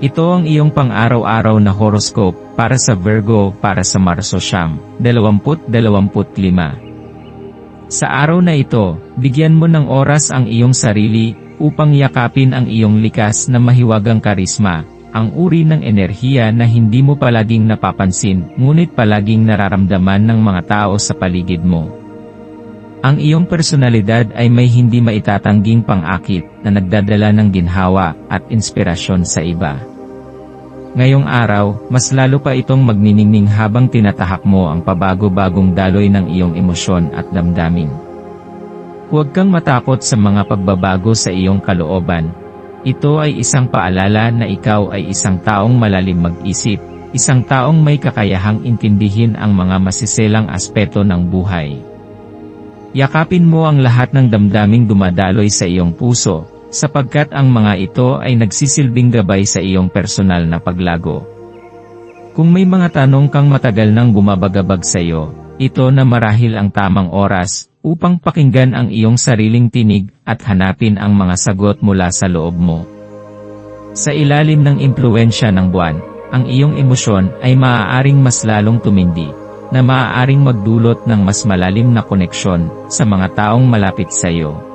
Ito ang iyong pang-araw-araw na horoscope para sa Virgo para sa Marso Siyam, 2025. Sa araw na ito, bigyan mo ng oras ang iyong sarili upang yakapin ang iyong likas na mahiwagang karisma, ang uri ng enerhiya na hindi mo palaging napapansin ngunit palaging nararamdaman ng mga tao sa paligid mo. Ang iyong personalidad ay may hindi maitatangging pang-akit na nagdadala ng ginhawa at inspirasyon sa iba. Ngayong araw, mas lalo pa itong magniningning habang tinatahak mo ang pabago-bagong daloy ng iyong emosyon at damdamin. Huwag kang matakot sa mga pagbabago sa iyong kalooban. Ito ay isang paalala na ikaw ay isang taong malalim mag-isip, isang taong may kakayahang intindihin ang mga masiselang aspeto ng buhay. Yakapin mo ang lahat ng damdaming dumadaloy sa iyong puso, sapagkat ang mga ito ay nagsisilbing gabay sa iyong personal na paglago. Kung may mga tanong kang matagal nang bumabagabag sa iyo, ito na marahil ang tamang oras upang pakinggan ang iyong sariling tinig at hanapin ang mga sagot mula sa loob mo. Sa ilalim ng impluensya ng buwan, ang iyong emosyon ay maaaring mas lalong tumindi, na maaaring magdulot ng mas malalim na koneksyon sa mga taong malapit sa iyo.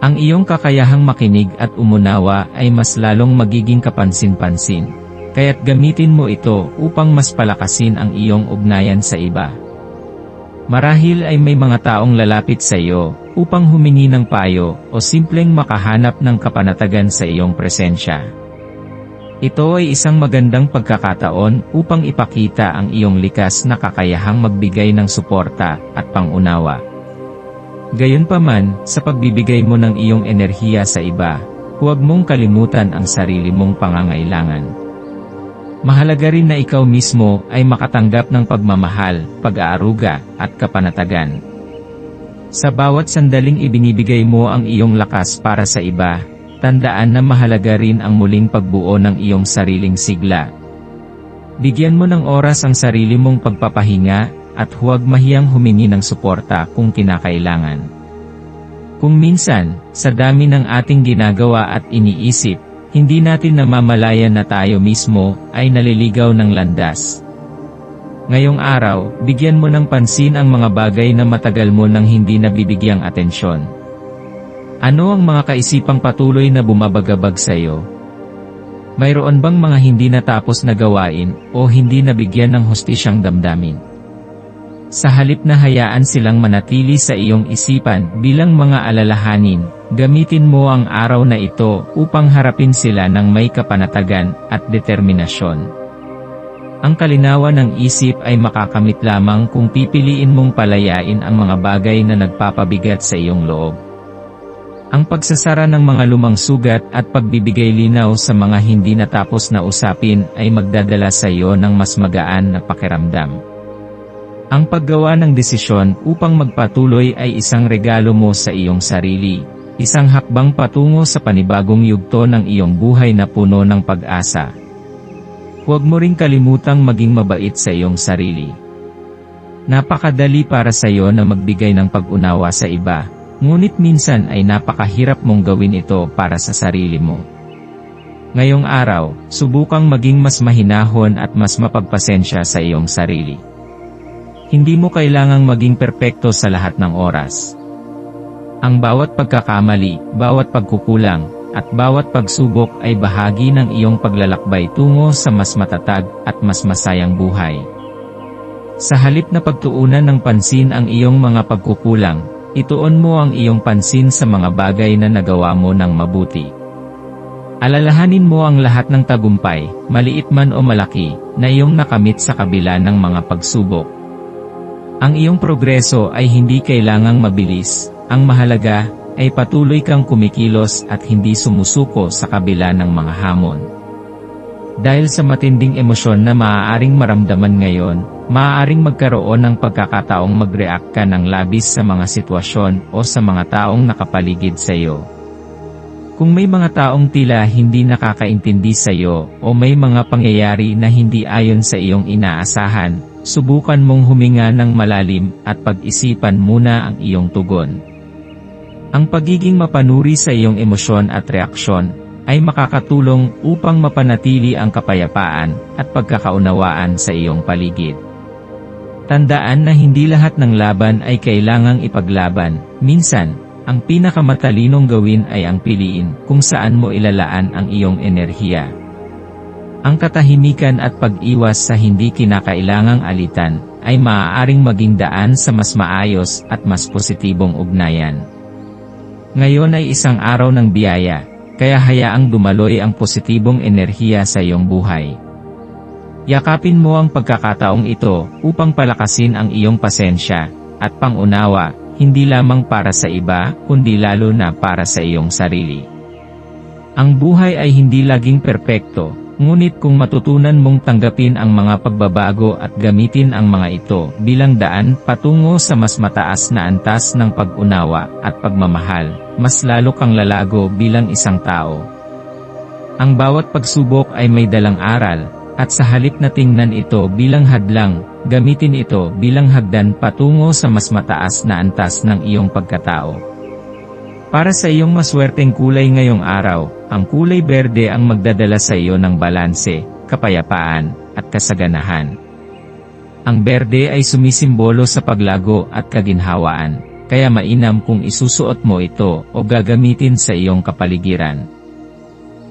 Ang iyong kakayahang makinig at umunawa ay mas lalong magiging kapansin-pansin. Kaya't gamitin mo ito upang mas palakasin ang iyong ugnayan sa iba. Marahil ay may mga taong lalapit sa iyo upang humingi ng payo o simpleng makahanap ng kapanatagan sa iyong presensya. Ito ay isang magandang pagkakataon upang ipakita ang iyong likas na kakayahang magbigay ng suporta at pangunawa. Gayunpaman, sa pagbibigay mo ng iyong enerhiya sa iba, huwag mong kalimutan ang sarili mong pangangailangan. Mahalaga rin na ikaw mismo ay makatanggap ng pagmamahal, pag-aaruga, at kapanatagan. Sa bawat sandaling ibinibigay mo ang iyong lakas para sa iba, tandaan na mahalaga rin ang muling pagbuo ng iyong sariling sigla. Bigyan mo ng oras ang sarili mong pagpapahinga, at huwag mahiyang humingi ng suporta kung kinakailangan. Kung minsan, sa dami ng ating ginagawa at iniisip, hindi natin namamalayan na tayo mismo ay naliligaw ng landas. Ngayong araw, bigyan mo ng pansin ang mga bagay na matagal mo nang hindi nabibigyang atensyon. Ano ang mga kaisipang patuloy na bumabagabag sa iyo? Mayroon bang mga hindi natapos na gawain o hindi nabigyan ng hustisyang damdamin? Sa halip na hayaan silang manatili sa iyong isipan bilang mga alalahanin, gamitin mo ang araw na ito upang harapin sila ng may kapanatagan at determinasyon. Ang kalinawan ng isip ay makakamit lamang kung pipiliin mong palayain ang mga bagay na nagpapabigat sa iyong loob. Ang pagsasara ng mga lumang sugat at pagbibigay linaw sa mga hindi natapos na usapin ay magdadala sa iyo ng mas magaan na pakiramdam. Ang paggawa ng desisyon upang magpatuloy ay isang regalo mo sa iyong sarili, isang hakbang patungo sa panibagong yugto ng iyong buhay na puno ng pag-asa. Huwag mo ring kalimutang maging mabait sa iyong sarili. Napakadali para sa iyo na magbigay ng pag-unawa sa iba, ngunit minsan ay napakahirap mong gawin ito para sa sarili mo. Ngayong araw, subukang maging mas mahinahon at mas mapagpasensya sa iyong sarili. Hindi mo kailangang maging perpekto sa lahat ng oras. Ang bawat pagkakamali, bawat pagkukulang, at bawat pagsubok ay bahagi ng iyong paglalakbay tungo sa mas matatag at mas masayang buhay. Sa halip na pagtuunan ng pansin ang iyong mga pagkukulang, ituon mo ang iyong pansin sa mga bagay na nagawa mo ng mabuti. Alalahanin mo ang lahat ng tagumpay, maliit man o malaki, na iyong nakamit sa kabila ng mga pagsubok. Ang iyong progreso ay hindi kailangang mabilis, ang mahalaga ay patuloy kang kumikilos at hindi sumusuko sa kabila ng mga hamon. Dahil sa matinding emosyon na maaaring maramdaman ngayon, maaaring magkaroon ng pagkakataong mag-react ka ng labis sa mga sitwasyon o sa mga taong nakapaligid sa iyo. Kung may mga taong tila hindi nakakaintindi sa iyo o may mga pangyayari na hindi ayon sa iyong inaasahan, subukan mong huminga ng malalim at pag-isipan muna ang iyong tugon. Ang pagiging mapanuri sa iyong emosyon at reaksyon ay makakatulong upang mapanatili ang kapayapaan at pagkakaunawaan sa iyong paligid. Tandaan na hindi lahat ng laban ay kailangang ipaglaban, minsan, ang pinakamatalinong gawin ay ang piliin kung saan mo ilalaan ang iyong enerhiya. Ang katahimikan at pag-iwas sa hindi kinakailangang alitan ay maaaring maging daan sa mas maayos at mas positibong ugnayan. Ngayon ay isang araw ng biyaya, kaya hayaang dumaloy ang positibong enerhiya sa iyong buhay. Yakapin mo ang pagkakataong ito upang palakasin ang iyong pasensya at pangunawa hindi lamang para sa iba, kundi lalo na para sa iyong sarili. Ang buhay ay hindi laging perpekto, ngunit kung matutunan mong tanggapin ang mga pagbabago at gamitin ang mga ito bilang daan patungo sa mas mataas na antas ng pag-unawa at pagmamahal, mas lalo kang lalago bilang isang tao. Ang bawat pagsubok ay may dalang aral, at sa halip na tingnan ito bilang hadlang, gamitin ito bilang hagdan patungo sa mas mataas na antas ng iyong pagkatao. Para sa iyong maswerteng kulay ngayong araw, ang kulay berde ang magdadala sa iyo ng balanse, kapayapaan, at kasaganahan. Ang berde ay sumisimbolo sa paglago at kaginhawaan, kaya mainam kung isusuot mo ito o gagamitin sa iyong kapaligiran.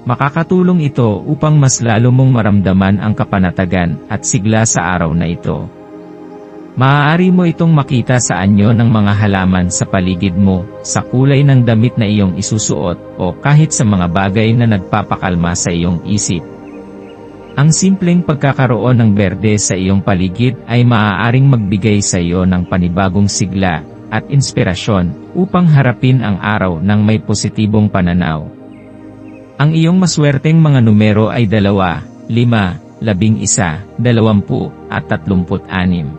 Makakatulong ito upang mas lalo mong maramdaman ang kapanatagan at sigla sa araw na ito. Maaari mo itong makita sa anyo ng mga halaman sa paligid mo, sa kulay ng damit na iyong isusuot, o kahit sa mga bagay na nagpapakalma sa iyong isip. Ang simpleng pagkakaroon ng berde sa iyong paligid ay maaaring magbigay sa iyo ng panibagong sigla at inspirasyon upang harapin ang araw ng may positibong pananaw. Ang iyong maswerteng mga numero ay dalawa, lima, labing isa, dalawampu, at tatlumput anim.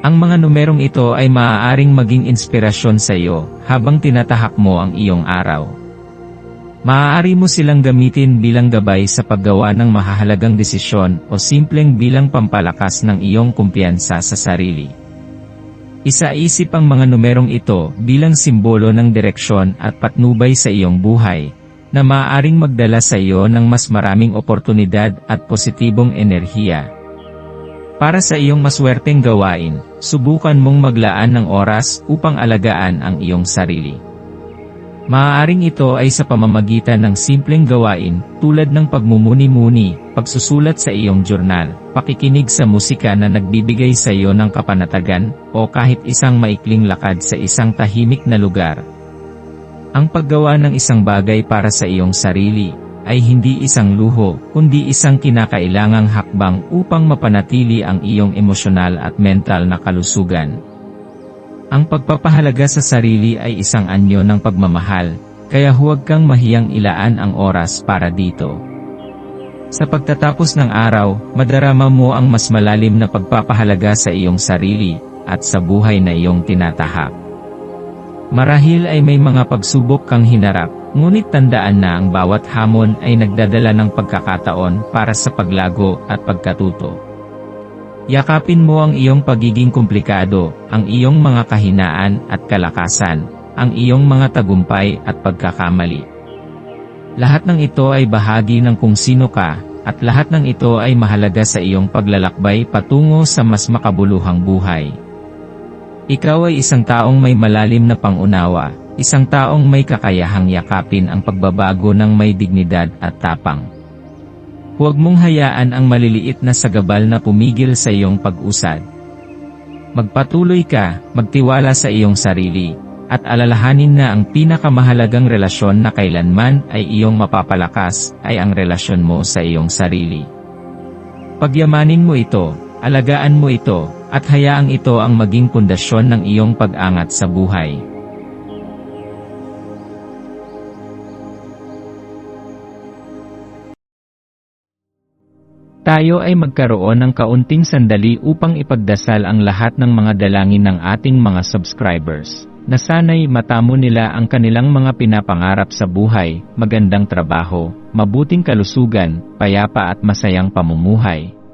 Ang mga numerong ito ay maaaring maging inspirasyon sa iyo habang tinatahak mo ang iyong araw. Maaari mo silang gamitin bilang gabay sa paggawa ng mahahalagang desisyon o simpleng bilang pampalakas ng iyong kumpiyansa sa sarili. Isa-isip ang mga numerong ito bilang simbolo ng direksyon at patnubay sa iyong buhay, na maaaring magdala sa iyo ng mas maraming oportunidad at positibong enerhiya. Para sa iyong maswerteng gawain, subukan mong maglaan ng oras upang alagaan ang iyong sarili. Maaaring ito ay sa pamamagitan ng simpleng gawain tulad ng pagmumuni-muni, pagsusulat sa iyong journal, pakikinig sa musika na nagbibigay sa iyo ng kapanatagan, o kahit isang maikling lakad sa isang tahimik na lugar, ang paggawa ng isang bagay para sa iyong sarili, ay hindi isang luho, kundi isang kinakailangang hakbang upang mapanatili ang iyong emosyonal at mental na kalusugan. Ang pagpapahalaga sa sarili ay isang anyo ng pagmamahal, kaya huwag kang mahiyang ilaan ang oras para dito. Sa pagtatapos ng araw, madarama mo ang mas malalim na pagpapahalaga sa iyong sarili, at sa buhay na iyong tinatahak. Marahil ay may mga pagsubok kang hinarap, ngunit tandaan na ang bawat hamon ay nagdadala ng pagkakataon para sa paglago at pagkatuto. Yakapin mo ang iyong pagiging komplikado, ang iyong mga kahinaan at kalakasan, ang iyong mga tagumpay at pagkakamali. Lahat ng ito ay bahagi ng kung sino ka, at lahat ng ito ay mahalaga sa iyong paglalakbay patungo sa mas makabuluhang buhay. Ikaw ay isang taong may malalim na pangunawa, isang taong may kakayahang yakapin ang pagbabago ng may dignidad at tapang. Huwag mong hayaan ang maliliit na sagabal na pumigil sa iyong pag-usad. Magpatuloy ka, magtiwala sa iyong sarili, at alalahanin na ang pinakamahalagang relasyon na kailanman ay iyong mapapalakas, ay ang relasyon mo sa iyong sarili. Pagyamanin mo ito, alagaan mo ito, at hayaang ito ang maging pundasyon ng iyong pag-angat sa buhay. Tayo ay magkaroon ng kaunting sandali upang ipagdasal ang lahat ng mga dalangin ng ating mga subscribers, na sana'y matamo nila ang kanilang mga pinapangarap sa buhay, magandang trabaho, mabuting kalusugan, payapa at masayang pamumuhay